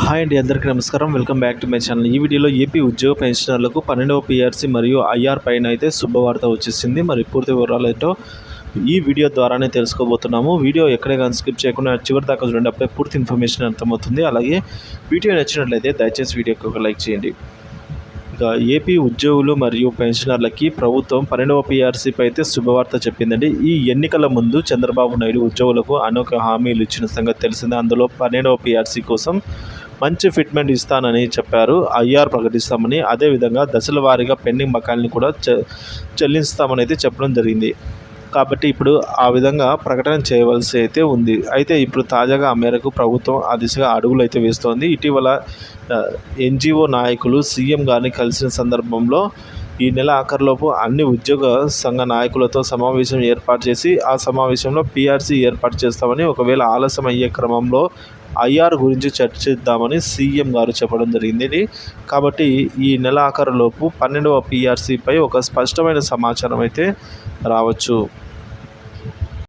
Hi అండి అందరికీ నమస్కారం. Welcome back to my channel. ఈ వీడియోలో ఏపీ ఉద్యోగ పెన్షనర్లకు పన్నెండవ పిఆర్సీ మరియు ఐఆర్ పైన అయితే శుభవార్త వచ్చేసింది. మరి పూర్తి వివరాలు ఏంటో ఈ వీడియో ద్వారానే తెలుసుకోబోతున్నాము. వీడియో ఎక్కడే కానీ స్కిప్ చేయకుండా చివరి దాకా చూడండి అప్పుడే పూర్తి ఇన్ఫర్మేషన్ అర్థమవుతుంది. అలాగే వీడియో నచ్చినట్లయితే దయచేసి వీడియోకి ఒక లైక్ చేయండి. ఇక ఏపీ ఉద్యోగులు మరియు పెన్షనర్లకి ప్రభుత్వం పన్నెండవ పీఆర్సీపై అయితే శుభవార్త చెప్పిందండి. ఈ ఎన్నికల ముందు చంద్రబాబు నాయుడు ఉద్యోగులకు అనేక హామీలు ఇచ్చిన సంగతి తెలిసిందే. అందులో పన్నెండవ పీఆర్సీ కోసం మంచి ఫిట్మెంట్ ఇస్తానని చెప్పారు. ఐఆర్ ప్రకటిస్తామని అదేవిధంగా దశల వారీగా పెండింగ్ బకాయిల్ని కూడా చె చెల్లిస్తామని అయితే చెప్పడం జరిగింది. కాబట్టి ఇప్పుడు ఆ విధంగా ప్రకటన చేయవలసి అయితే ఉంది. అయితే ఇప్పుడు తాజాగా ఆ మేరకు ప్రభుత్వం ఆ దిశగా అడుగులు అయితే వేస్తోంది. ఇటీవల ఎన్జిఓ నాయకులు సీఎం గారిని కలిసిన సందర్భంలో ఈ నెల ఆఖరిలోపు అన్ని ఉద్యోగ సంఘ నాయకులతో సమావేశం ఏర్పాటు చేసి ఆ సమావేశంలో పీఆర్సీ ఏర్పాటు చేస్తామని ఒకవేళ ఆలస్యం అయ్యే క్రమంలో ఐఆర్ గురించి చర్చిద్దామని సీఎం గారు చెప్పడం జరిగింది. కాబట్టి ఈ నెల ఆఖరులోపు పన్నెండవ పిఆర్సీపై ఒక స్పష్టమైన సమాచారం అయితే రావచ్చు.